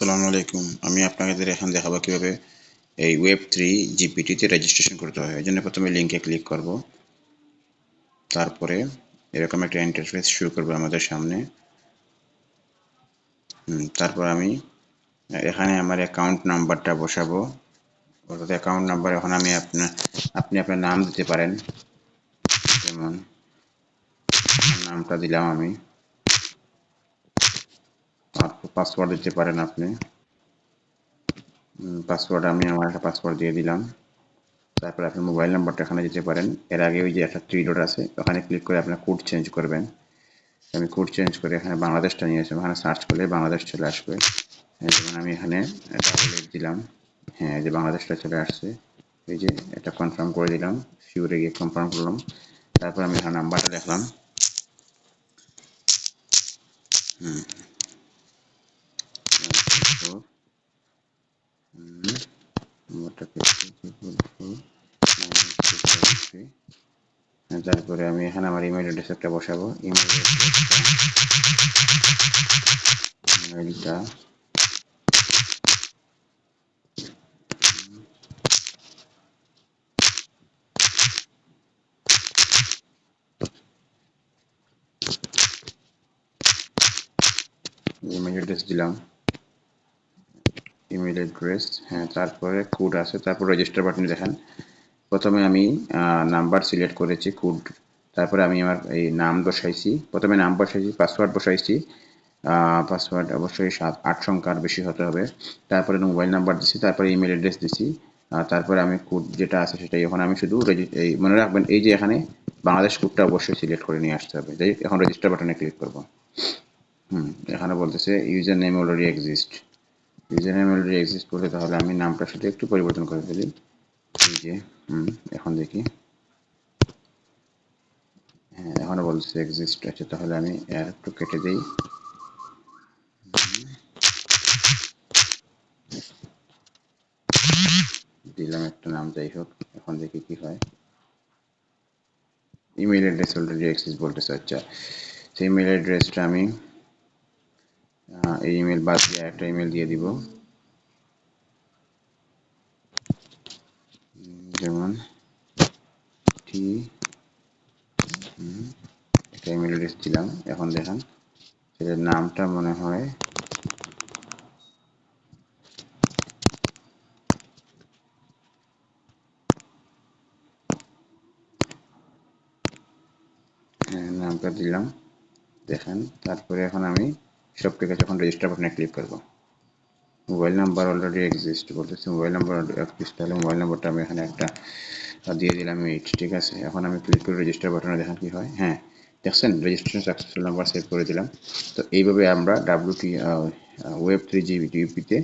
আসসালামু আলাইকুম। আমি আপনাদের এখন দেখাবো কীভাবে এই ওয়েব থ্রি জিপিটিতে রেজিস্ট্রেশন করতে হয়। এই জন্য প্রথমে লিঙ্কে ক্লিক করব। তারপরে এরকম একটা ইন্টারফেস শুরু করবে আমাদের সামনে। তারপর আমি এখানে আমার অ্যাকাউন্ট নাম্বারটা বসাবো। অর্থাৎ অ্যাকাউন্ট নাম্বার এখন আমি আপনার আপনি আপনার নাম দিতে পারেন। যেমন, নামটা দিলাম আমি। পাসওয়ার্ড দিতে পারেন আপনি। পাসওয়ার্ড আমি আমার একটা পাসওয়ার্ড দিয়ে দিলাম। তারপরে আপনি মোবাইল নাম্বারটা এখানে দিতে পারেন। এর আগে ওই যে একটা থ্রি ডট আছে, ওখানে ক্লিক করে আপনার কোড চেঞ্জ করবেন। আমি কোড চেঞ্জ করে এখানে বাংলাদেশটা নিয়ে আসব। এখানে সার্চ করলে বাংলাদেশ চলে আসবে। যেমন আমি এখানে দিলাম। হ্যাঁ যে বাংলাদেশটা চলে আসছে। এই যে এটা কনফার্ম করে দিলাম। শিওরে গিয়ে কনফার্ম করলাম। তারপর আমি এখানে নাম্বারটা দেখলাম। হুম। তারপরে আমি এখানে আমার ইমেল অ্যাড্রেস বসাবো। ইমেল ইমেলটা ইমেল অ্যাড্রেস দিলাম। ইমেল অ্যাড্রেস হ্যাঁ তারপরে কোড আছে, তারপর রেজিস্টার বাটন দেখেন। প্রথমে আমি নাম্বার সিলেক্ট করেছি কোড তারপরে আমি আমার এই নাম বসাইছি। প্রথমে নাম বসাইছি পাসওয়ার্ড বসাইছি। পাসওয়ার্ড অবশ্যই সাত, আট সংখ্যার বেশি হতে হবে। তারপরে মোবাইল নাম্বার দিছি, তারপরে ইমেল অ্যাড্রেস দিছি। তারপরে আমি কোড যেটা আছে সেটাই, এখন আমি শুধু এই, মনে রাখবেন, এই যে এখানে বাংলাদেশ কোডটা অবশ্যই সিলেক্ট করে নিয়ে আসতে হবে। যাই এখন রেজিস্টার বাটনে ক্লিক করব। হুম, এখানে বলতেছে user name already exist user name already exist করলে তাহলে আমি নামটা শুধু একটু পরিবর্তন করে ফেলি। যে, হুম, এখন দেখি। হ্যাঁ এখনও বলছে এক্সিস্ট আছে, তাহলে আমি একটু কেটে দিই। দিলাম একটা নাম, যাই হোক, এখন দেখি কি হয়। ইমেল অ্যাড্রেস অলরেডি এক্সিস বলতেছে আচ্ছা। সেই ইমেল অ্যাড্রেসটা আমি এই ইমেল বাদ দিয়ে একটা ইমেল দিয়ে দিব। যেমন টি একটা ইমেল অ্যাড্রেস দিলাম। এখন দেখেন সেটার নামটা মনে হয় হ্যাঁ, নামটা দিলাম। দেখেন তারপরে এখন আমি সব থেকে যখন রেজিস্টার বাটনে ক্লিক করব। মোবাইল নাম্বার অলরেডি এক্সিস্ট বলতেছি মোবাইল নাম্বার এক্সিস্ট তাহলে মোবাইল নাম্বারটা আমি এখানে একটা দিয়ে দিলাম এইট ঠিক আছে? এখন আমি ক্লিক করে রেজিস্টার বাটনে দেখেন কি হয়। হ্যাঁ দেখছেন? রেজিস্ট্রেশন সাকসেসফুল নাম্বার সেভ করে দিলাম। তো এইভাবে আমরা ডাব্লিউটি ওয়েব থ্রি জিবিটিপিতে